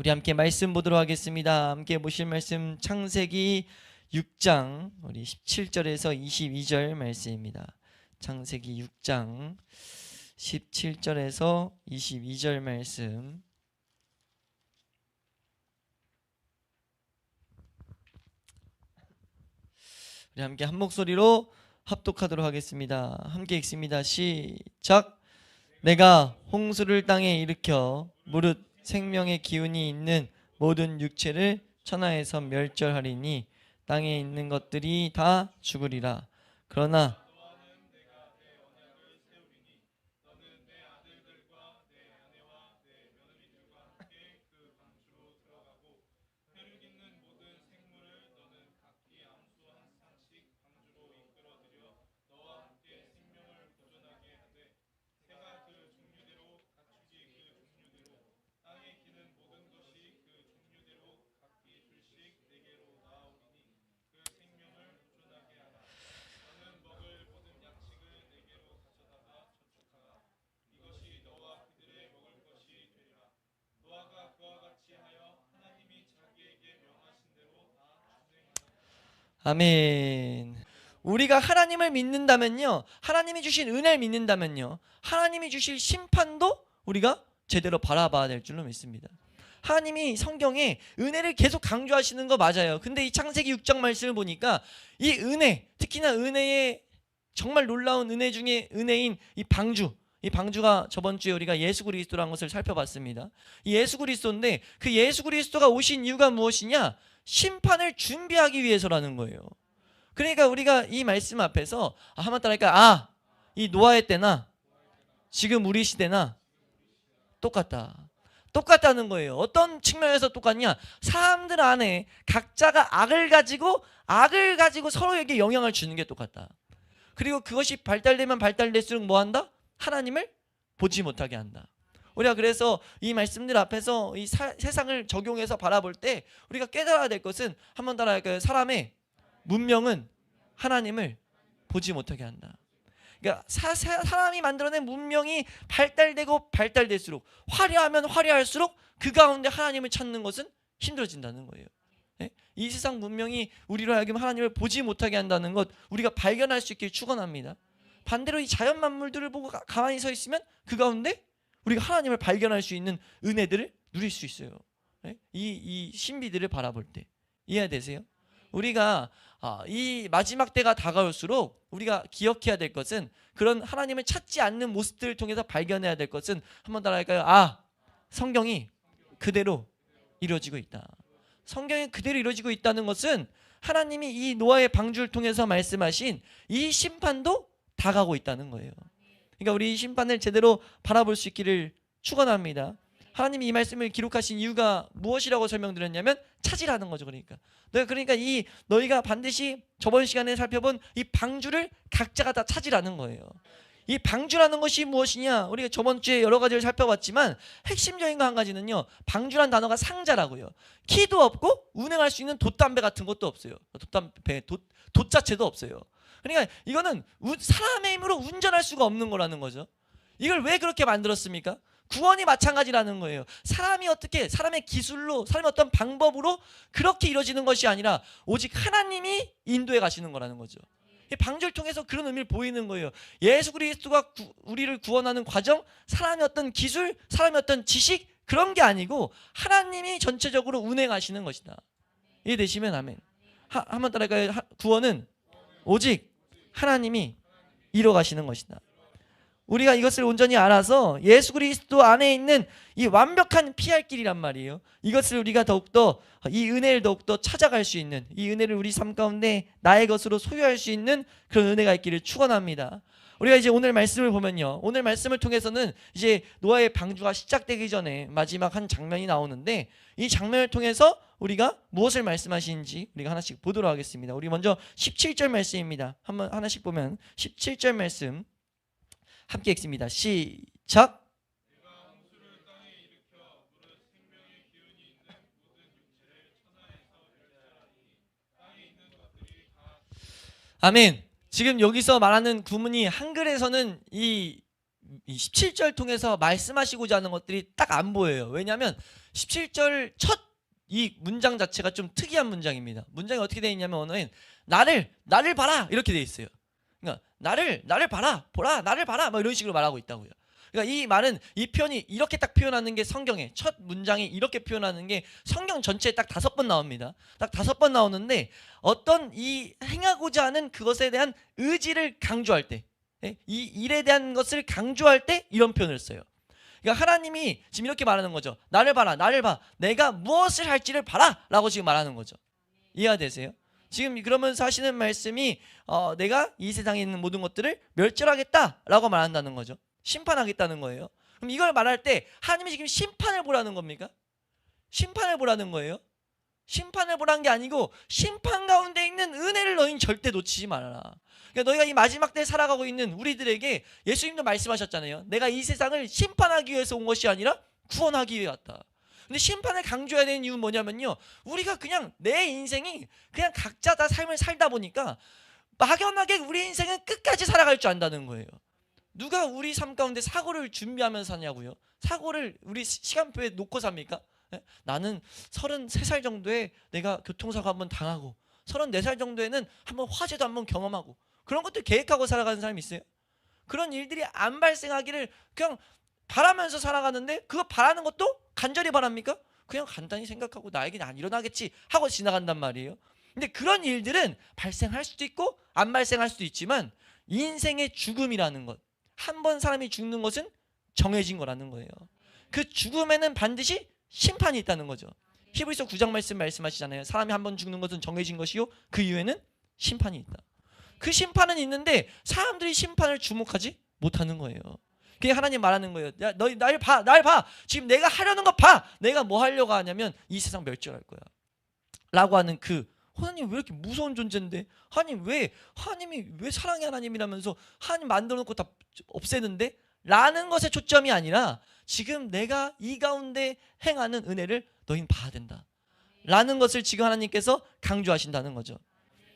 우리 함께 말씀 보도록 하겠습니다. 함께 보실 말씀 창세기 6장 우리 17절에서 22절 말씀입니다. 창세기 6장 17절에서 22절 말씀. 우리 함께 한 목소리로 합독하도록 하겠습니다. 함께 읽습니다. 시작. 내가 홍수를 땅에 일으켜 무릇 생명의 기운이 있는 모든 육체를 천하에서 멸절하리니 땅에 있는 것들이 다 죽으리라. 그러나 아멘. 우리가 하나님을 믿는다면요. 하나님이 주신 은혜를 믿는다면요. 하나님이 주실 심판도 우리가 제대로 바라봐야 될 줄로 믿습니다. 하나님이 성경에 은혜를 계속 강조하시는 거 맞아요. 근데 이 창세기 6장 말씀을 보니까 이 은혜, 특히나 은혜의 정말 놀라운 은혜 중에 은혜인 이 방주, 이 방주가 저번 주에 우리가 예수 그리스도라는 것을 살펴봤습니다. 이 예수 그리스도인데 그 예수 그리스도가 오신 이유가 무엇이냐? 심판을 준비하기 위해서라는 거예요. 그러니까 우리가 이 말씀 앞에서 아, 한번 따라할까? 아, 이 노아의 때나 지금 우리 시대나 똑같다. 똑같다는 거예요. 어떤 측면에서 똑같냐? 사람들 안에 각자가 악을 가지고 악을 가지고 서로에게 영향을 주는 게 똑같다. 그리고 그것이 발달되면 발달될수록 뭐 한다? 하나님을 보지 못하게 한다. 우리가 그래서 이 말씀들 앞에서 이 사- 세상을 적용해서 바라볼 때 우리가 깨달아야 될 것은 한 번 따라 할까요? 사람의 문명은 하나님을 보지 못하게 한다. 그러니까 사, 사, 사람이 만들어낸 문명이 발달되고 발달될수록 화려하면 화려할수록 그 가운데 하나님을 찾는 것은 힘들어진다는 거예요. 예? 이 세상 문명이 우리로 하여금 하나님을 보지 못하게 한다는 것 우리가 발견할 수 있길 축원합니다. 반대로 이 자연 만물들을 보고 가- 가만히 서 있으면 그 가운데 우리가 하나님을 발견할 수 있는 은혜들을 누릴 수 있어요. 예? 이, 이 신비들을 바라볼 때 이해되세요? 우리가 아, 이 마지막 때가 다가올수록 우리가 기억해야 될 것은 그런 하나님을 찾지 않는 모습들을 통해서 발견해야 될 것은 한번 따라할까요? 아, 성경이 그대로 이루어지고 있다. 성경이 그대로 이루어지고 있다는 것은 하나님이 이 노아의 방주를 통해서 말씀하신 이 심판도 다 가고 있다는 거예요. 그러니까 우리 이 심판을 제대로 바라볼 수 있기를 축원합니다. 하나님이 이 말씀을 기록하신 이유가 무엇이라고 설명드렸냐면 찾으라는 거죠. 그러니까 너희 그러니까 이 너희가 반드시 저번 시간에 살펴본 이 방주를 각자가 다 찾으라는 거예요. 이 방주라는 것이 무엇이냐? 우리가 저번 주에 여러 가지를 살펴봤지만 핵심적인 거 한 가지는요. 방주란 단어가 상자라고요. 키도 없고 운행할 수 있는 돛담배 같은 것도 없어요. 돛담배 돛, 돛 자체도 없어요. 그러니까 이거는 우- 사람의 힘으로 운전할 수가 없는 거라는 거죠. 이걸 왜 그렇게 만들었습니까? 구원이 마찬가지라는 거예요. 사람이 어떻게 사람의 기술로 사람의 어떤 방법으로 그렇게 이루어지는 것이 아니라 오직 하나님이 인도해 가시는 거라는 거죠. 이 방주를 통해서 그런 의미를 보이는 거예요. 예수 그리스도가 구- 우리를 구원하는 과정, 사람의 어떤 기술, 사람의 어떤 지식 그런 게 아니고 하나님이 전체적으로 운행하시는 것이다. 이해되시면 아멘. 하, 한번 따라할까요? 하- 구원은 오직 하나님이 이뤄 가시는 것이다. 우리가 이것을 온전히 알아서 예수 그리스도 안에 있는 이 완벽한 피할 길이란 말이에요. 이것을 우리가 더욱더 이 은혜를 더욱더 찾아갈 수 있는 이 은혜를 우리 삶 가운데 나의 것으로 소유할 수 있는 그런 은혜가 있기를 축원합니다. 우리가 이제 오늘 말씀을 보면요. 오늘 말씀을 통해서는 이제 노아의 방주가 시작되기 전에 마지막 한 장면이 나오는데 이 장면을 통해서 우리가 무엇을 말씀하시는지 우리가 하나씩 보도록 하겠습니다. 우리 먼저 17절 말씀입니다. 한번 하나씩 보면 17절 말씀 함께 읽습니다. 시작. 아멘. 지금 여기서 말하는 구문이 한글에서는 이이 17절 통해서 말씀하시고자 하는 것들이 딱 안 보여요. 왜냐하면 17절 첫 이 문장 자체가 좀 특이한 문장입니다. 문장이 어떻게 되어 있냐면 언어엔 나를 나를 봐라 이렇게 되어 있어요. 그러니까 나를 나를 봐라 보라 나를 봐라 뭐 이런 식으로 말하고 있다고요. 그러니까 이 말은 이 표현이 이렇게 딱 표현하는 게 성경에 첫 문장이 이렇게 표현하는 게 성경 전체에 딱 다섯 번 나옵니다. 딱 다섯 번 나오는데 어떤 이 행하고자 하는 그것에 대한 의지를 강조할 때, 예? 이 일에 대한 것을 강조할 때 이런 표현을 써요. 그러니까 하나님이 지금 이렇게 말하는 거죠. 나를 봐라, 나를 봐. 내가 무엇을 할지를 봐라 라고 지금 말하는 거죠. 이해가 되세요? 지금 그러면서 하시는 말씀이 어, 내가 이 세상에 있는 모든 것들을 멸절하겠다라고 말한다는 거죠. 심판하겠다는 거예요. 그럼 이걸 말할 때 하나님이 지금 심판을 보라는 겁니까? 심판을 보라는 거예요. 심판을 보라는 게 아니고 심판 가운데 있는 은혜를 너희는 절대 놓치지 말아라. 그러니까 너희가 이 마지막 때 살아가고 있는 우리들에게 예수님도 말씀하셨잖아요. 내가 이 세상을 심판하기 위해서 온 것이 아니라 구원하기 위해 왔다. 근데 심판을 강조해야 되는 이유는 뭐냐면요. 우리가 그냥 내 인생이 그냥 각자 다 삶을 살다 보니까 막연하게 우리 인생은 끝까지 살아갈 줄 안다는 거예요. 누가 우리 삶 가운데 사고를 준비하면서 사냐고요? 사고를 우리 시- 시간표에 놓고 삽니까? 예? 나는 33살 정도에 내가 교통사고 한번 당하고 34살 정도에는 한번 화재도 한번 경험하고 그런 것들 계획하고 살아가는 사람이 있어요? 그런 일들이 안 발생하기를 그냥 바라면서 살아가는데 그거 바라는 것도 간절히 바랍니까? 그냥 간단히 생각하고 나에게는 안 일어나겠지 하고 지나간단 말이에요. 근데 그런 일들은 발생할 수도 있고 안 발생할 수도 있지만 인생의 죽음이라는 것. 한 번 사람이 죽는 것은 정해진 거라는 거예요. 그 죽음에는 반드시 심판이 있다는 거죠. 히브리서 9장 말씀 말씀하시잖아요. 사람이 한 번 죽는 것은 정해진 것이요 그 이후에는 심판이 있다. 그 심판은 있는데 사람들이 심판을 주목하지 못하는 거예요. 그게 하나님 말하는 거예요. 야, 너희 날 봐, 날 봐. 지금 내가 하려는 거 봐. 내가 뭐 하려고 하냐면 이 세상 멸절할 거야. 라고 하는 그 하나님 왜 이렇게 무서운 존재인데 하나님 왜 하나님이 왜 사랑의 하나님이라면서 하나님 만들어 놓고 다 없애는데 라는 것에 초점이 아니라 지금 내가 이 가운데 행하는 은혜를 너희는 봐야 된다. 라는 것을 지금 하나님께서 강조하신다는 거죠.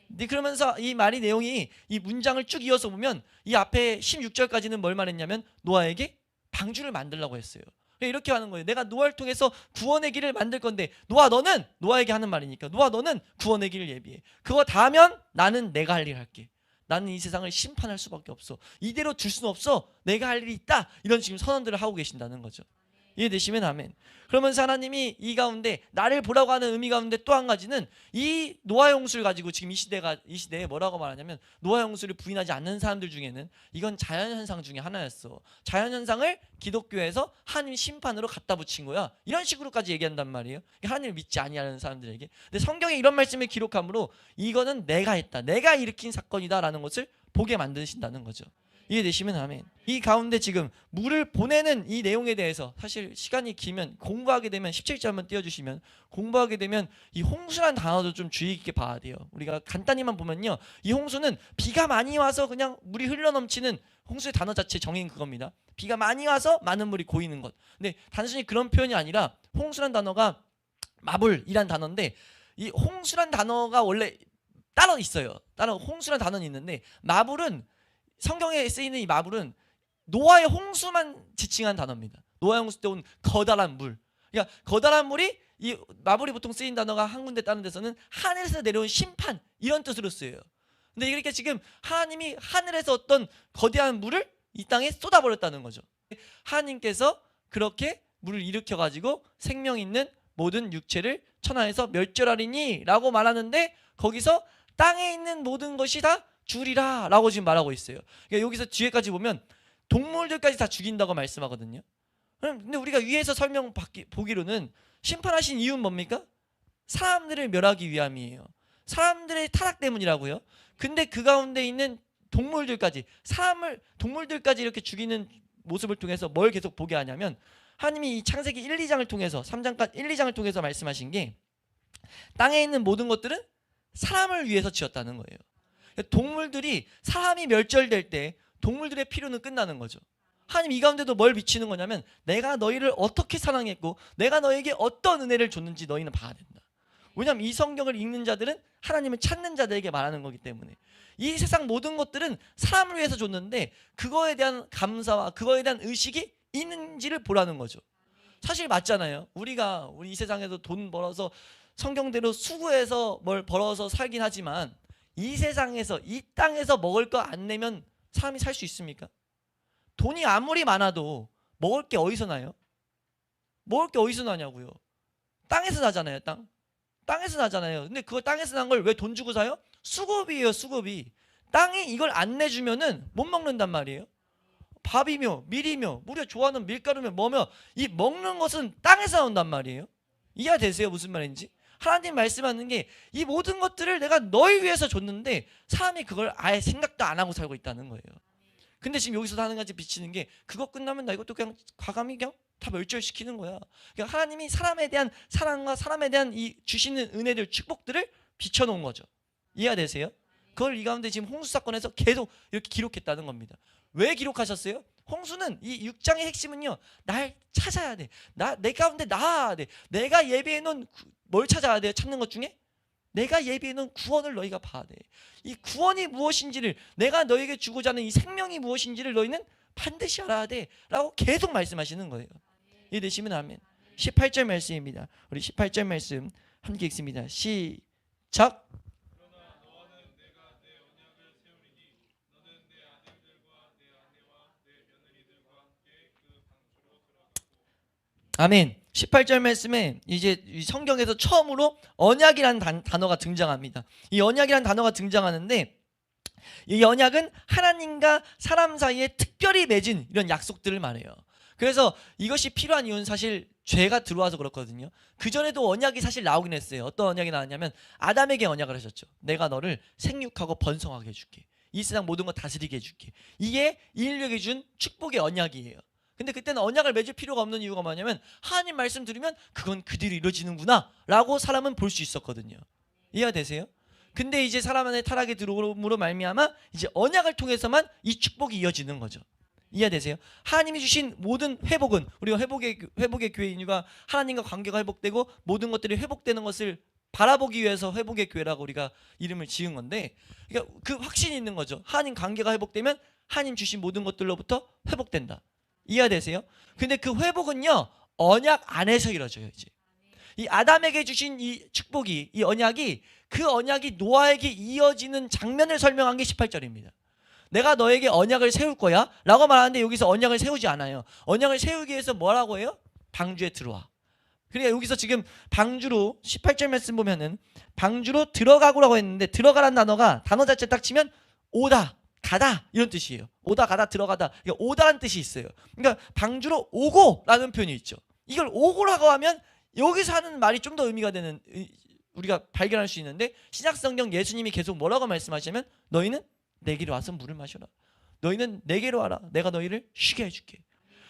근데 그러면서 이 말이 내용이 이 문장을 쭉 이어서 보면 이 앞에 16절까지는 뭘 말했냐면 노아에게 방주를 만들라고 했어요. 이렇게 하는 거예요. 내가 노아를 통해서 구원의 길을 만들 건데 노아 너는 노아에게 하는 말이니까 노아 너는 구원의 길을 예비해. 그거 다 하면 나는 내가 할일 할게. 나는 이 세상을 심판할 수밖에 없어. 이대로 둘 수는 없어. 내가 할 일이 있다. 이런 지금 선언들을 하고 계신다는 거죠. 이해되시면 아멘. 그러면서 하나님이 이 가운데 나를 보라고 하는 의미 가운데 또 한 가지는 이 노아 용수를 가지고 지금 이 시대가 이 시대에 뭐라고 말하냐면 노아 용수를 부인하지 않는 사람들 중에는 이건 자연 현상 중에 하나였어. 자연 현상을 기독교에서 하나님 심판으로 갖다 붙인 거야. 이런 식으로까지 얘기한단 말이에요. 하나님을 믿지 아니하는 사람들에게. 근데 성경에 이런 말씀을 기록함으로 이거는 내가 했다. 내가 일으킨 사건이다라는 것을 보게 만드신다는 거죠. 이해되시면 아멘. 이 가운데 지금 물을 보내는 이 내용에 대해서 사실 시간이 길면 공부하게 되면 17절 한번 띄워주시면 공부하게 되면 이 홍수란 단어도 좀 주의 깊게 봐야 돼요. 우리가 간단히만 보면요. 이 홍수는 비가 많이 와서 그냥 물이 흘러넘치는 홍수의 단어 자체 정의는 그겁니다. 비가 많이 와서 많은 물이 고이는 것. 근데 단순히 그런 표현이 아니라 홍수란 단어가 마블이란 단어인데 이 홍수란 단어가 원래 따로 있어요. 따로 홍수란 단어는 있는데 마블은 성경에 쓰이는 이 마블은 노아의 홍수만 지칭한 단어입니다. 노아의 홍수 때온 거다란 물. 그러니까 거다란 물이 이 마블이 보통 쓰인 단어가 한 군데 다른 데서는 하늘에서 내려온 심판 이런 뜻으로 쓰여요. 근데 이렇게 지금 하나님이 하늘에서 어떤 거대한 물을 이 땅에 쏟아버렸다는 거죠. 하나님께서 그렇게 물을 일으켜 가지고 생명 있는 모든 육체를 천하에서 멸절하리니라고 말하는데 거기서 땅에 있는 모든 것이 다 줄이라 라고 지금 말하고 있어요. 그러니까 여기서 뒤에까지 보면 동물들까지 다 죽인다고 말씀하거든요. 근데 우리가 위에서 설명 받기, 보기로는 심판하신 이유는 뭡니까? 사람들을 멸하기 위함이에요. 사람들의 타락 때문이라고요. 근데 그 가운데 있는 동물들까지 사람을 동물들까지 이렇게 죽이는 모습을 통해서 뭘 계속 보게 하냐면 하나님이 이 창세기 1, 2장을 통해서 3장까지 1, 2장을 통해서 말씀하신 게 땅에 있는 모든 것들은 사람을 위해서 지었다는 거예요. 동물들이 사람이 멸절될 때 동물들의 필요는 끝나는 거죠. 하나님 이 가운데도 뭘 비치는 거냐면 내가 너희를 어떻게 사랑했고 내가 너에게 어떤 은혜를 줬는지 너희는 봐야 된다. 왜냐하면 이 성경을 읽는 자들은 하나님을 찾는 자들에게 말하는 거기 때문에 이 세상 모든 것들은 사람을 위해서 줬는데 그거에 대한 감사와 그거에 대한 의식이 있는지를 보라는 거죠. 사실 맞잖아요. 우리가 우리 이 세상에서 돈 벌어서 성경대로 수고해서 뭘 벌어서 살긴 하지만 이 세상에서 이 땅에서 먹을 거 안 내면 사람이 살 수 있습니까? 돈이 아무리 많아도 먹을 게 어디서 나요? 먹을 게 어디서 나냐고요? 땅에서 나잖아요, 땅. 땅에서 나잖아요. 근데 그걸 땅에서 난 걸 왜 돈 주고 사요? 수급이에요, 수급이. 땅이 이걸 안 내주면은 못 먹는단 말이에요. 밥이며 밀이며 우리가 좋아하는 밀가루며 뭐며 이 먹는 것은 땅에서 나온단 말이에요. 이해되세요? 무슨 말인지? 하나님 말씀하는 게 이 모든 것들을 내가 너희 위해서 줬는데 사람이 그걸 아예 생각도 안 하고 살고 있다는 거예요. 근데 지금 여기서 하는 가지 비치는 게 그거 끝나면 나 이것도 그냥 과감히 그냥 다 멸절시키는 거야. 그러니까 하나님이 사람에 대한 사랑과 사람에 대한 이 주시는 은혜들 축복들을 비춰놓은 거죠. 이해가 되세요? 그걸 이 가운데 지금 홍수 사건에서 계속 이렇게 기록했다는 겁니다. 왜 기록하셨어요? 홍수는 이 6장의 핵심은요. 날 찾아야 돼. 나 내 가운데 나아야 돼. 내가 예비해 놓은 구- 뭘 찾아야 돼요? 찾는 것 중에 내가 예비해 놓은 구원을 너희가 봐야 돼. 이 구원이 무엇인지를 내가 너에게 주고자 하는 이 생명이 무엇인지를 너희는 반드시 알아야 돼 라고 계속 말씀하시는 거예요. 이해되시면 아멘. 18절 말씀입니다. 우리 18절 말씀 함께 읽습니다. 시작. 아멘. 18절 말씀에 이제 이 성경에서 처음으로 언약이라는 단, 단어가 등장합니다. 이 언약이라는 단어가 등장하는데 이 언약은 하나님과 사람 사이에 특별히 맺은 이런 약속들을 말해요. 그래서 이것이 필요한 이유는 사실 죄가 들어와서 그렇거든요. 그 전에도 언약이 사실 나오긴 했어요. 어떤 언약이 나왔냐면 아담에게 언약을 하셨죠. 내가 너를 생육하고 번성하게 해줄게. 이 세상 모든 거 다스리게 해줄게. 이게 인류에게 준 축복의 언약이에요. 근데 그때는 언약을 맺을 필요가 없는 이유가 뭐냐면 하나님 말씀 들으면 그건 그대로 이루어지는구나 라고 사람은 볼 수 있었거든요. 이해가 되세요? 근데 이제 사람 안에 타락이 들어옴으로 말미암아 이제 언약을 통해서만 이 축복이 이어지는 거죠. 이해되세요? 하나님이 주신 모든 회복은 우리가 회복의 회복의 교회인과 하나님과 관계가 회복되고 모든 것들이 회복되는 것을 바라보기 위해서 회복의 교회라고 우리가 이름을 지은 건데 그러니까 그 확신이 있는 거죠. 하나님 관계가 회복되면 하나님 주신 모든 것들로부터 회복된다. 이해되세요? 근데 그 회복은요 언약 안에서 이루어져요 이제. 이 아담에게 주신 이 축복이 이 언약이 그 언약이 노아에게 이어지는 장면을 설명한 게 18절입니다. 내가 너에게 언약을 세울 거야 라고 말하는데 여기서 언약을 세우지 않아요. 언약을 세우기 위해서 뭐라고 해요? 방주에 들어와. 그러니까 여기서 지금 방주로 18절 말씀 보면은 방주로 들어가고라고 했는데 들어가라는 단어가 단어 자체 딱 치면 오다 가다 이런 뜻이에요. 오다 가다 들어가다. 그러니까 오다라는 뜻이 있어요. 그러니까 방주로 오고라는 표현이 있죠. 이걸 오고라고 하면 여기서 하는 말이 좀 더 의미가 되는 의- 우리가 발견할 수 있는데 신약 성경 예수님이 계속 뭐라고 말씀하시냐면 너희는 내게로 와서 물을 마셔라. 너희는 내게로 와라. 내가 너희를 쉬게 해줄게.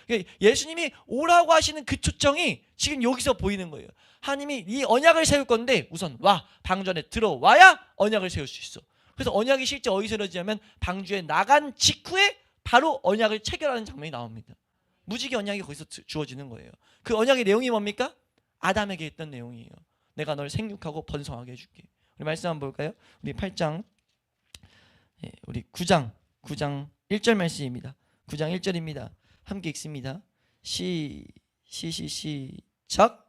그러니까 예수님이 오라고 하시는 그 초청이 지금 여기서 보이는 거예요. 하나님이 이 언약을 세울 건데 우선 와 방전에 들어와야 언약을 세울 수 있어. 그래서 언약이 실제 어디서 이루어지냐면 방주에 나간 직후에 바로 언약을 체결하는 장면이 나옵니다. 무지개 언약이 거기서 주- 주어지는 거예요. 그 언약의 내용이 뭡니까? 아담에게 했던 내용이에요. 내가 널 생육하고 번성하게 해줄게. 우리 말씀 한번 볼까요? 우리 8장 예, 우리 9장 9장 1절 말씀입니다. 9장 1절입니다. 함께 읽습니다. 시 시 시 시작.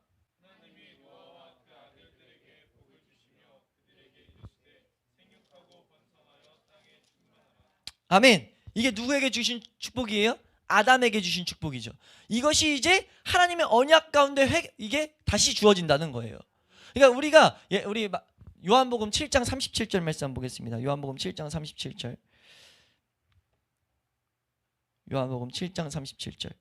아멘. 이게 누구에게 주신 축복이에요? 아담에게 주신 축복이죠. 이것이 이제 하나님의 언약 가운데 회, 이게 다시 주어진다는 거예요. 그러니까 우리가 예, 우리 마- 요한복음 7장 37절 말씀 보겠습니다. 요한복음 7장 37절. 요한복음 7장 37절.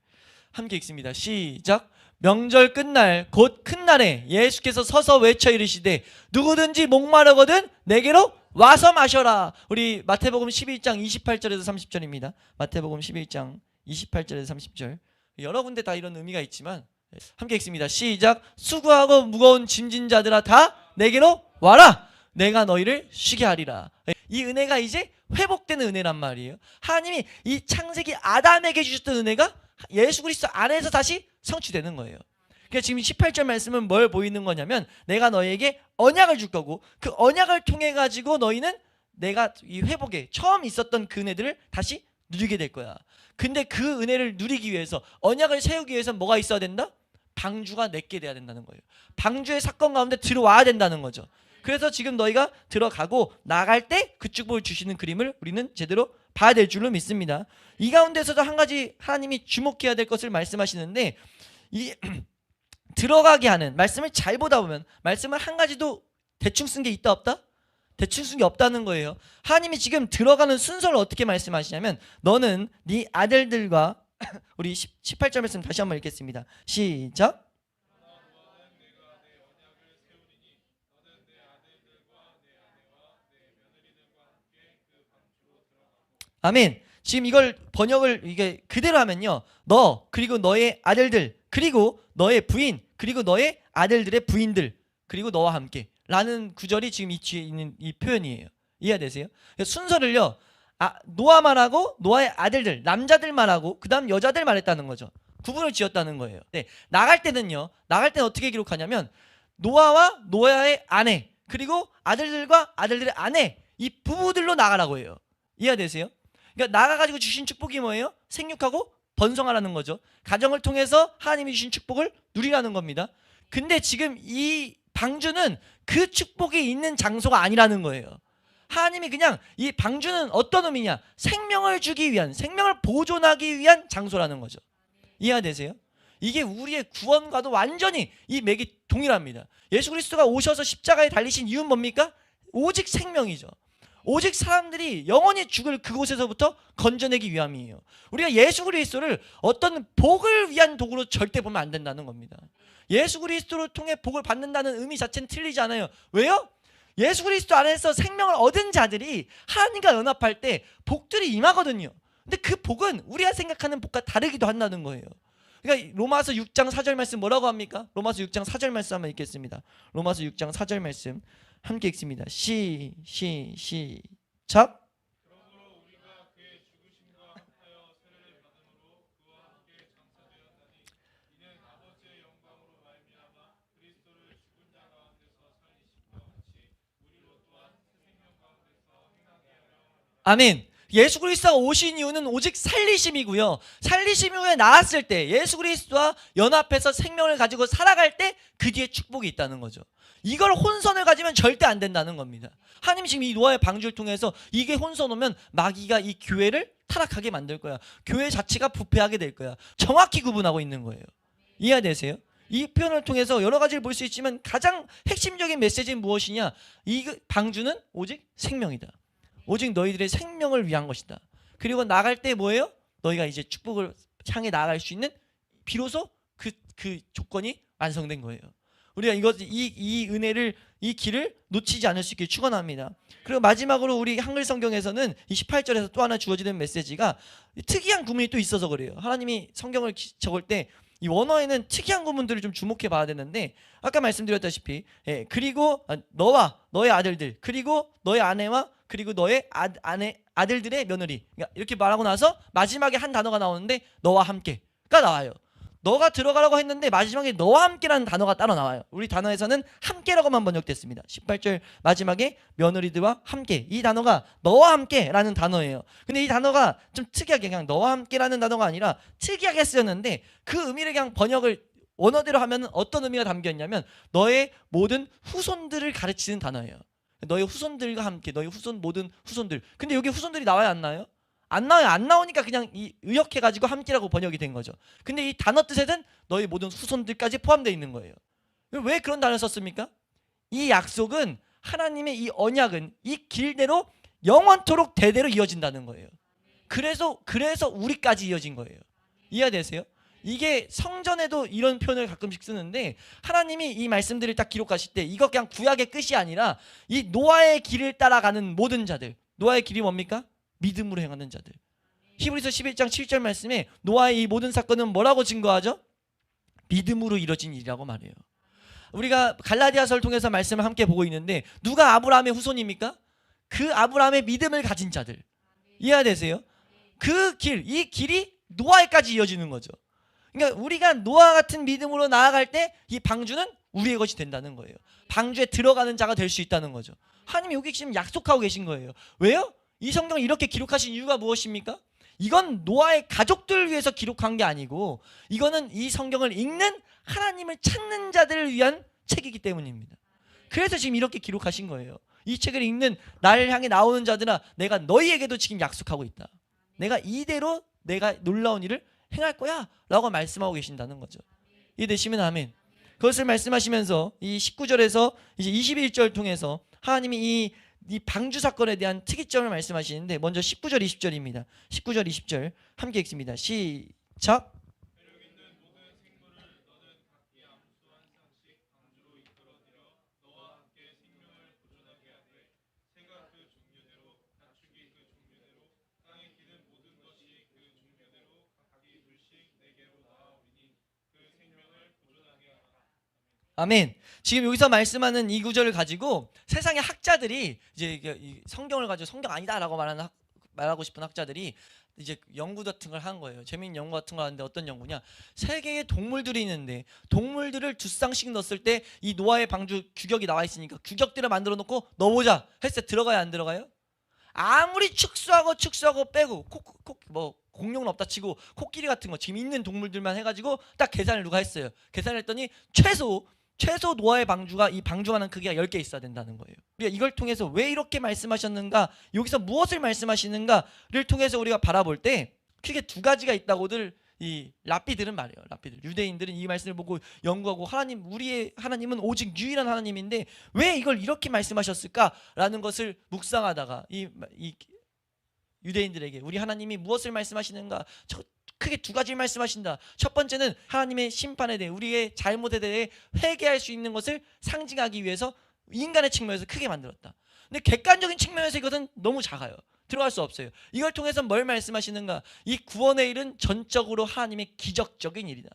함께 읽습니다. 시작. 명절 끝날 곧 큰 날에 예수께서 서서 외쳐 이르시되 누구든지 목마르거든 내게로 와서 마셔라. 우리 마태복음 11장 28절에서 30절입니다. 마태복음 11장 28절에서 30절. 여러 군데 다 이런 의미가 있지만 함께 읽습니다. 시작. 수고하고 무거운 짐진 자들아 다 내게로 와라. 내가 너희를 쉬게 하리라. 이 은혜가 이제 회복되는 은혜란 말이에요. 하나님이 이 창세기 아담에게 주셨던 은혜가 예수 그리스도 안에서 다시 성취되는 거예요. 그러니까 지금 18절 말씀은 뭘 보이는 거냐면 내가 너에게 언약을 줄 거고 그 언약을 통해 가지고 너희는 내가 이 회복에 처음 있었던 그 은혜들을 다시 누리게 될 거야. 근데 그 은혜를 누리기 위해서 언약을 세우기 위해서 뭐가 있어야 된다? 방주가 내게 돼야 된다는 거예요. 방주의 사건 가운데 들어와야 된다는 거죠. 그래서 지금 너희가 들어가고 나갈 때 그 축복을 주시는 그림을 우리는 제대로 봐야 될 줄로 믿습니다. 이 가운데서도 한 가지 하나님이 주목해야 될 것을 말씀하시는데 이 들어가게 하는 말씀을 잘 보다 보면 말씀을 한 가지도 대충 쓴 게 있다 없다? 대충 쓴 게 없다는 거예요. 하나님이 지금 들어가는 순서를 어떻게 말씀하시냐면 너는 네 아들들과 우리 18절 말씀 다시 한번 읽겠습니다. 시작. 아멘. 지금 이걸 번역을 이게 그대로 하면요. 너 그리고 너의 아들들 그리고 너의 부인 그리고 너의 아들들의 부인들 그리고 너와 함께 라는 구절이 지금 이 뒤에 있는 이 표현이에요. 이해되세요? 그래서 순서를요. 아, 노아만 하고 노아의 아들들 남자들만 하고 그다음 여자들 말했다는 거죠. 구분을 지었다는 거예요. 네, 나갈 때는요. 나갈 때는 어떻게 기록하냐면 노아와 노아의 아내 그리고 아들들과 아들들의 아내 이 부부들로 나가라고 해요. 이해되세요? 그러니까 나가가지고 주신 축복이 뭐예요? 생육하고 번성하라는 거죠. 가정을 통해서 하나님이 주신 축복을 누리라는 겁니다. 근데 지금 이 방주는 그 축복이 있는 장소가 아니라는 거예요. 하나님이 그냥 이 방주는 어떤 의미냐? 생명을 주기 위한, 생명을 보존하기 위한 장소라는 거죠. 이해되세요? 이게 우리의 구원과도 완전히 이 맥이 동일합니다. 예수 그리스도가 오셔서 십자가에 달리신 이유는 뭡니까? 오직 생명이죠. 오직 사람들이 영원히 죽을 그곳에서부터 건져내기 위함이에요. 우리가 예수 그리스도를 어떤 복을 위한 도구로 절대 보면 안 된다는 겁니다. 예수 그리스도를 통해 복을 받는다는 의미 자체는 틀리지 않아요. 왜요? 예수 그리스도 안에서 생명을 얻은 자들이 하나님과 연합할 때 복들이 임하거든요. 근데 그 복은 우리가 생각하는 복과 다르기도 한다는 거예요. 그러니까 로마서 6장 4절 말씀 뭐라고 합니까? 로마서 6장 4절 말씀 한번 읽겠습니다. 로마서 6장 4절 말씀 함께 읽습니다. 시, 시, 시작. 아멘. 예수 그리스도가 오신 이유는 오직 살리심이고요. 살리심 이후에 나왔을 때 예수 그리스도와 연합해서 생명을 가지고 살아갈 때 그 뒤에 축복이 있다는 거죠. 이걸 혼선을 가지면 절대 안 된다는 겁니다. 하나님 지금 이 노아의 방주를 통해서 이게 혼선 오면 마귀가 이 교회를 타락하게 만들 거야. 교회 자체가 부패하게 될 거야. 정확히 구분하고 있는 거예요. 이해되세요? 이 표현을 통해서 여러 가지를 볼 수 있지만 가장 핵심적인 메시지는 무엇이냐? 이 방주는 오직 생명이다. 오직 너희들의 생명을 위한 것이다. 그리고 나갈 때 뭐예요? 너희가 이제 축복을 향해 나아갈 수 있는 비로소 그, 그 조건이 완성된 거예요. 우리가 이것 이, 이 은혜를 이 길을 놓치지 않을 수 있게 축원합니다. 그리고 마지막으로 우리 한글 성경에서는 이 18절에서 또 하나 주어지는 메시지가 특이한 구문이 또 있어서 그래요. 하나님이 성경을 기- 적을 때 이 원어에는 특이한 구문들을 좀 주목해 봐야 되는데 아까 말씀드렸다시피 예, 그리고 아, 너와 너의 아들들 그리고 너의 아내와 그리고 너의 아, 아내 아들들의 며느리 그러니까 이렇게 말하고 나서 마지막에 한 단어가 나오는데 너와 함께가 나와요. 너가 들어가라고 했는데 마지막에 너와 함께라는 단어가 따로 나와요. 우리 단어에서는 함께라고만 번역됐습니다. 18절 마지막에 며느리들과 함께 이 단어가 너와 함께라는 단어예요. 근데 이 단어가 좀 특이하게 그냥 너와 함께라는 단어가 아니라 특이하게 쓰였는데 그 의미를 그냥 번역을 원어대로 하면 어떤 의미가 담겨 있냐면 너의 모든 후손들을 가르치는 단어예요. 너의 후손들과 함께 너의 후손 모든 후손들. 근데 여기 후손들이 나와요 안 나와요? 안 나와요. 안 나오니까 그냥 이 의역해 가지고 함께라고 번역이 된 거죠. 근데 이 단어 뜻에는 너희 모든 후손들까지 포함되어 있는 거예요. 왜 그런 단어를 썼습니까? 이 약속은 하나님의 이 언약은 이 길대로 영원토록 대대로 이어진다는 거예요. 그래서 그래서 우리까지 이어진 거예요. 이해되세요? 이게 성전에도 이런 표현을 가끔씩 쓰는데 하나님이 이 말씀들을 딱 기록하실 때 이거 그냥 구약의 끝이 아니라 이 노아의 길을 따라가는 모든 자들 노아의 길이 뭡니까? 믿음으로 행하는 자들 히브리서 11장 7절 말씀에 노아의 이 모든 사건은 뭐라고 증거하죠? 믿음으로 이뤄진 일이라고 말해요 우리가 갈라디아서를 통해서 말씀을 함께 보고 있는데 누가 아브라함의 후손입니까? 그 아브라함의 믿음을 가진 자들 이해되세요? 그 길, 이 길이 노아에까지 이어지는 거죠 그러니까 우리가 노아 같은 믿음으로 나아갈 때 이 방주는 우리의 것이 된다는 거예요. 방주에 들어가는 자가 될 수 있다는 거죠. 하나님이 여기 지금 약속하고 계신 거예요. 왜요? 이 성경을 이렇게 기록하신 이유가 무엇입니까? 이건 노아의 가족들을 위해서 기록한 게 아니고 이거는 이 성경을 읽는 하나님을 찾는 자들을 위한 책이기 때문입니다. 그래서 지금 이렇게 기록하신 거예요. 이 책을 읽는 나를 향해 나오는 자들아 내가 너희에게도 지금 약속하고 있다. 내가 이대로 내가 놀라운 일을 행할 거야 라고 말씀하고 계신다는 거죠. 이해되시면 아멘. 그것을 말씀하시면서 이 19절에서 이제 21절 통해서 하나님이 이, 이 방주 사건에 대한 특이점을 말씀하시는데 먼저 19절 20절입니다. 19절 20절 함께 읽습니다. 시작. 아멘. 지금 여기서 말씀하는 이 구절을 가지고 세상의 학자들이 이제 성경을 가지고 성경 아니다라고 말하는 학- 말하고 싶은 학자들이 이제 연구 같은 걸 한 거예요. 재미있는 연구 같은 걸 하는데 어떤 연구냐? 세계에 동물들이 있는데 동물들을 두 쌍씩 넣었을 때 이 노아의 방주 규격이 나와 있으니까 규격들을 만들어 놓고 넣어보자 했을 때 들어가요 안 들어가요? 아무리 축소하고 축소하고 빼고 콕콕뭐 공룡은 없다 치고 코끼리 같은 거 지금 있는 동물들만 해가지고 딱 계산을 누가 했어요. 계산을 했더니 최소 최소 노아의 방주가 이 방주만한 크기가 10개 있어야 된다는 거예요. 우리가 이걸 통해서 왜 이렇게 말씀하셨는가, 여기서 무엇을 말씀하시는가를 통해서 우리가 바라볼 때 크게 두 가지가 있다고들 이 랍비들은 말해요. 랍비들 유대인들은 이 말씀을 보고 연구하고 하나님 우리의 하나님은 오직 유일한 하나님인데 왜 이걸 이렇게 말씀하셨을까라는 것을 묵상하다가 이, 이 유대인들에게 우리 하나님이 무엇을 말씀하시는가 저- 크게 두 가지 말씀하신다. 첫 번째는 하나님의 심판에 대해 우리의 잘못에 대해 회개할 수 있는 것을 상징하기 위해서 인간의 측면에서 크게 만들었다. 근데 객관적인 측면에서 이것은 너무 작아요. 들어갈 수 없어요. 이걸 통해서 뭘 말씀하시는가? 이 구원의 일은 전적으로 하나님의 기적적인 일이다.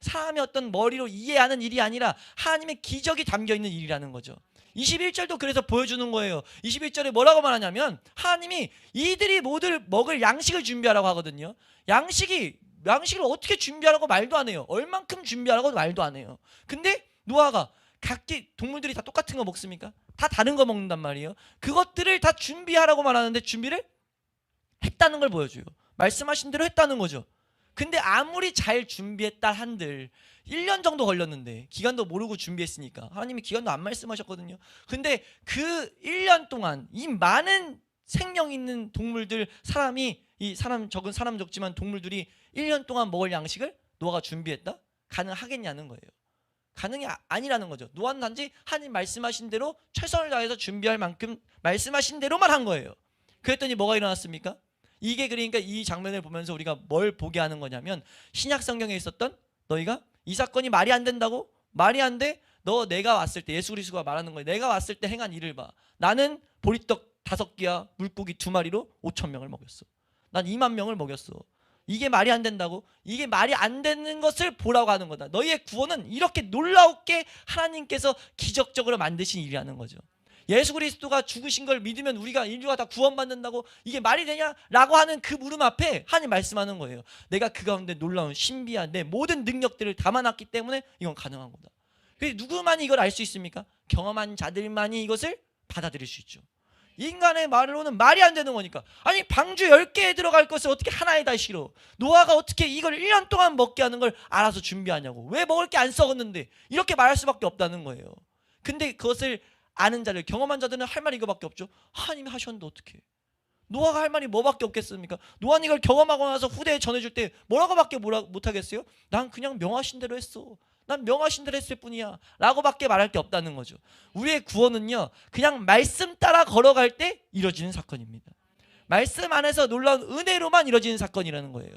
사람의 어떤 머리로 이해하는 일이 아니라 하나님의 기적이 담겨 있는 일이라는 거죠. 21절도 그래서 보여주는 거예요. 21절에 뭐라고 말하냐면 하나님이 이들이 모두 먹을 양식을 준비하라고 하거든요. 양식이 양식을 어떻게 준비하라고 말도 안 해요. 얼만큼 준비하라고 말도 안 해요. 근데 노아가 각기 동물들이 다 똑같은 거 먹습니까? 다 다른 거 먹는단 말이에요. 그것들을 다 준비하라고 말하는데 준비를 했다는 걸 보여줘요. 말씀하신 대로 했다는 거죠. 근데 아무리 잘 준비했다 한들 1년 정도 걸렸는데 기간도 모르고 준비했으니까 하나님이 기간도 안 말씀하셨거든요. 근데 그 1년 동안 이 많은 생명 있는 동물들 사람이 이 사람 적은 사람 적지만 동물들이 1년 동안 먹을 양식을 노아가 준비했다? 가능하겠냐는 거예요. 가능이 아- 아니라는 거죠. 노아는 단지 하나님 말씀하신 대로 최선을 다해서 준비할 만큼 말씀하신 대로만 한 거예요. 그랬더니 뭐가 일어났습니까? 이게 그러니까 이 장면을 보면서 우리가 뭘 보게 하는 거냐면 신약 성경에 있었던 너희가 이 사건이 말이 안 된다고 말이 안 돼. 너 내가 왔을 때 예수 그리스도가 말하는 거예요. 내가 왔을 때 행한 일을 봐. 나는 보리떡 다섯 개야 물고기 두 마리로 5천 명을 먹였어. 난 2만 명을 먹였어. 이게 말이 안 된다고? 이게 말이 안 되는 것을 보라고 하는 거다. 너희의 구원은 이렇게 놀라웠게 하나님께서 기적적으로 만드신 일이라는 거죠. 예수 그리스도가 죽으신 걸 믿으면 우리가 인류가 다 구원받는다고 이게 말이 되냐라고 하는 그 물음 앞에 하나님 말씀하는 거예요. 내가 그 가운데 놀라운 신비한 내 모든 능력들을 담아놨기 때문에 이건 가능한 거다. 그 누구만이 이걸 알 수 있습니까? 경험한 자들만이 이것을 받아들일 수 있죠. 인간의 말로는 말이 안 되는 거니까. 아니 방주 10개에 들어갈 것을 어떻게 하나에 다 실어. 노아가 어떻게 이걸 1년 동안 먹게 하는 걸 알아서 준비하냐고. 왜 먹을 게 안 썩었는데. 이렇게 말할 수밖에 없다는 거예요. 근데 그것을 아는 자들, 경험한 자들은 할 말이 이거밖에 없죠. 하나님이 하셨는데 어떻게? 노아가 할 말이 뭐밖에 없겠습니까? 노아는 이걸 경험하고 나서 후대에 전해줄 때 뭐라고밖에 뭐라 못하겠어요? 난 그냥 명하신 대로 했어. 난 명하신 대로 했을 뿐이야. 라고밖에 말할 게 없다는 거죠. 우리의 구원은요, 그냥 말씀 따라 걸어갈 때 이루어지는 사건입니다. 말씀 안에서 놀라운 은혜로만 이루어지는 사건이라는 거예요.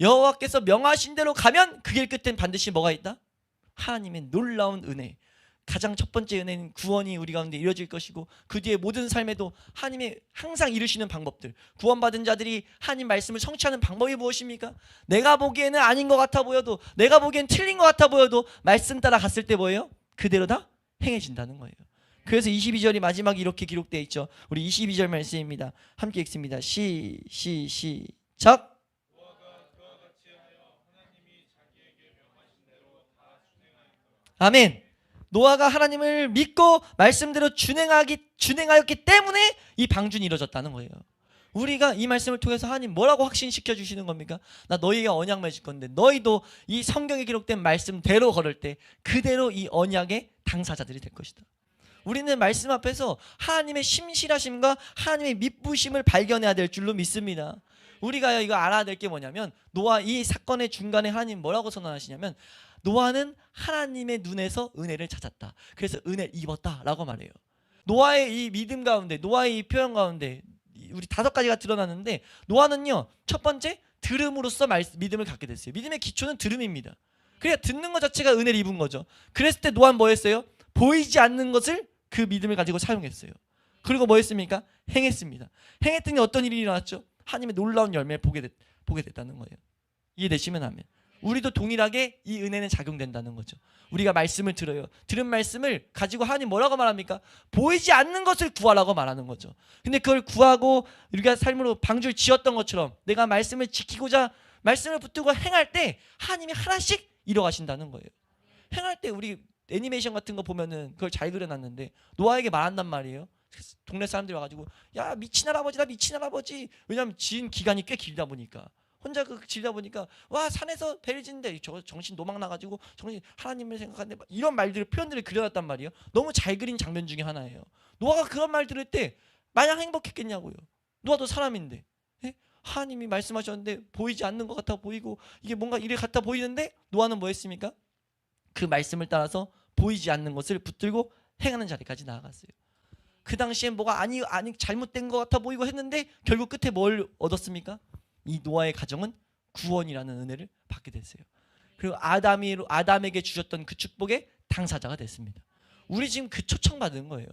여호와께서 명하신 대로 가면 그 길 끝엔 반드시 뭐가 있다? 하나님의 놀라운 은혜. 가장 첫 번째 은혜는 구원이 우리 가운데 이루어질 것이고 그 뒤에 모든 삶에도 하나님의 항상 이루시는 방법들 구원받은 자들이 하나님 말씀을 성취하는 방법이 무엇입니까? 내가 보기에는 아닌 것 같아 보여도 내가 보기엔 틀린 것 같아 보여도 말씀 따라 갔을 때 뭐예요? 그대로 다 행해진다는 거예요 그래서 22절이 마지막에 이렇게 기록되어 있죠 우리 22절 말씀입니다 함께 읽습니다 시, 시, 시작 아멘. 노아가 하나님을 믿고 말씀대로 준행하기 준행하였기 때문에 이 방준이 이루어졌다는 거예요. 우리가 이 말씀을 통해서 하나님 뭐라고 확신시켜 주시는 겁니까? 나 너희에게 언약 맺을 건데 너희도 이 성경에 기록된 말씀대로 걸을 때 그대로 이 언약의 당사자들이 될 것이다. 우리는 말씀 앞에서 하나님의 심실하심과 하나님의 믿부심을 발견해야 될 줄로 믿습니다. 우리가 이거 알아야 될 게 뭐냐면 노아 이 사건의 중간에 하나님 뭐라고 선언하시냐면 노아는 하나님의 눈에서 은혜를 찾았다. 그래서 은혜를 입었다라고 말해요. 노아의 이 믿음 가운데 노아의 이 표현 가운데 우리 다섯 가지가 드러나는데 노아는요 첫 번째 들음으로써 말, 믿음을 갖게 됐어요. 믿음의 기초는 들음입니다. 그러니까 듣는 것 자체가 은혜를 입은 거죠. 그랬을 때 노아는 뭐 했어요? 보이지 않는 것을 그 믿음을 가지고 사용했어요. 그리고 뭐 했습니까? 행했습니다. 행했더니 어떤 일이 일어났죠? 하나님의 놀라운 열매를 보게, 됐, 보게 됐다는 거예요. 이해되시면 하면. 우리도 동일하게 이 은혜는 작용된다는 거죠. 우리가 말씀을 들어요. 들은 말씀을 가지고 하나님 뭐라고 말합니까? 보이지 않는 것을 구하라고 말하는 거죠. 근데 그걸 구하고 우리가 삶으로 방주를 지었던 것처럼 내가 말씀을 지키고자 말씀을 붙들고 행할 때 하나님이 하나씩 이뤄가신다는 거예요. 행할 때 우리 애니메이션 같은 거 보면은 그걸 잘 그려놨는데 노아에게 말한단 말이에요. 동네 사람들이 와가지고 야 미친 할아버지다 미친 할아버지 왜냐면 지은 기간이 꽤 길다 보니까 혼자 그 지다 보니까 와 산에서 배를 짓는데 저 정신 노망 나가지고 정신 하나님을 생각하는데 막 이런 말들을 표현들을 그려놨단 말이에요. 너무 잘 그린 장면 중에 하나예요. 노아가 그런 말 들을 때 마냥 행복했겠냐고요. 노아도 사람인데 예? 하나님이 말씀하셨는데 보이지 않는 것 같아 보이고 이게 뭔가 이래 같아 보이는데 노아는 뭐 했습니까? 그 말씀을 따라서 보이지 않는 것을 붙들고 행하는 자리까지 나아갔어요. 그 당시엔 뭐가 아니 아니 잘못된 것 같아 보이고 했는데 결국 끝에 뭘 얻었습니까? 이 노아의 가정은 구원이라는 은혜를 받게 됐어요. 그리고 아담이 아담에게 주셨던 그 축복의 당사자가 됐습니다. 우리 지금 그 초청 받은 거예요.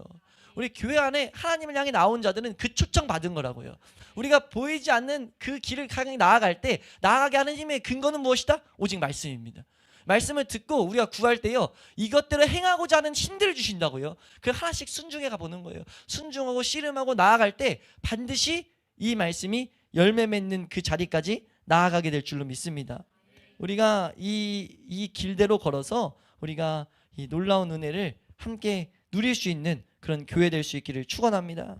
우리 교회 안에 하나님을 향해 나온 자들은 그 초청 받은 거라고요. 우리가 보이지 않는 그 길을 향해 나아갈 때 나아가게 하는 힘의 근거는 무엇이다? 오직 말씀입니다. 말씀을 듣고 우리가 구할 때요 이것들을 행하고자 하는 힘들을 주신다고요. 그 하나씩 순종해 가 보는 거예요. 순종하고 씨름하고 나아갈 때 반드시 이 말씀이 열매 맺는 그 자리까지 나아가게 될 줄로 믿습니다. 우리가 이, 이 길대로 걸어서 우리가 이 놀라운 은혜를 함께 누릴 수 있는 그런 교회 될 수 있기를 축원합니다.